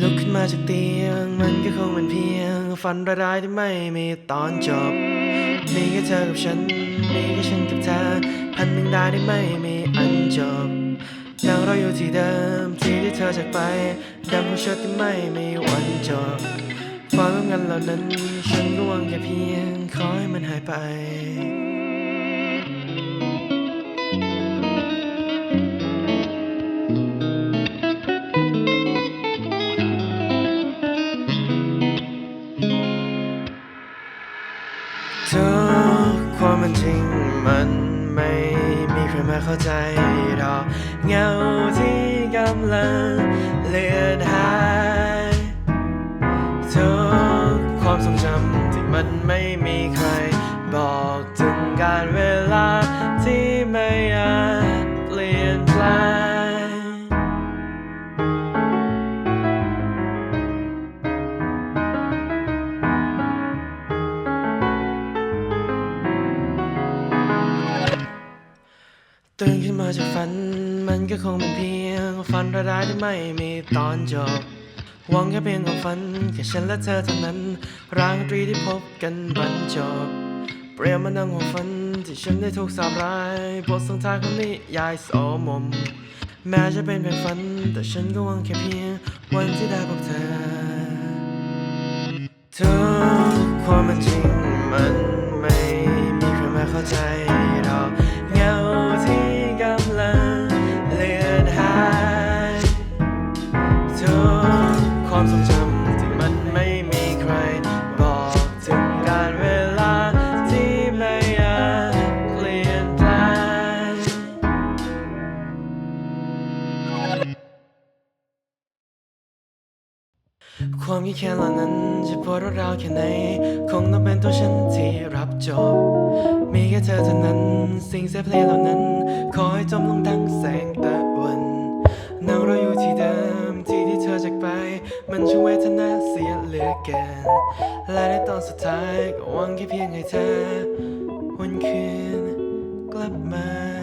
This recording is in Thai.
ลุกขึ้นมาจากเตียง มันก็คงเป็นเพียง ฝันร้ายๆที่ไม่มีตอนจบ มีแค่เธอกับฉัน มีแค่ฉันกับเธอ พันหนึ่งได้ที่ไม่มีอันจบนั่งรออยู่ที่เดิมที่ที่เธอจากไปดำหัวเชิดที่ไม่มีวันจบความงานเหล่านั้น ฉันก็หวังแค่เพียงขอให้มันหายไป ทุกความเป็นจริงมันไม่มีใครมาเข้าใจหรอกเงาที่กำลังเลือนหายทุกความทรงจำที่มันไม่มีใคร บอกถึงการเวลาที่ไม่อาจเปลี่ยนแปลง ตื่นขึ้นมาจากฝัน มันก็คงเป็นเพียงฝันร้ายที่ไม่มีตอนจบหวังแค่เพียงของฝันแค่ฉันและเธอเท่านั้นร่างตรีที่พบกันบรรจบ เปรียบมันดังของฝันที่ฉันได้ถูกสาบร้ายบทสงทายของนิยายโสมม แม้จะเป็นเพียงฝัน แต่ฉันก็หวังแค่เพียงวันที่ได้พบเธอทุกความเป็นจริง ความคิดแค่เหล่านั้นจะปวดร้าวแค่ไหน คงต้องเป็นตัวฉันที่รับจบ มีแค่เธอเท่านั้น สิ่งเสียเพลงเหล่านั้นขอให้จมลงดังแสงตะวันนั่งรออยู่ที่เดิมที่ที่เธอจากไป มันช่างเวทนาเสียเหลือเกินและในตอนสุดท้ายก็หวังแค่เพียงให้เธอวันคืนกลับมา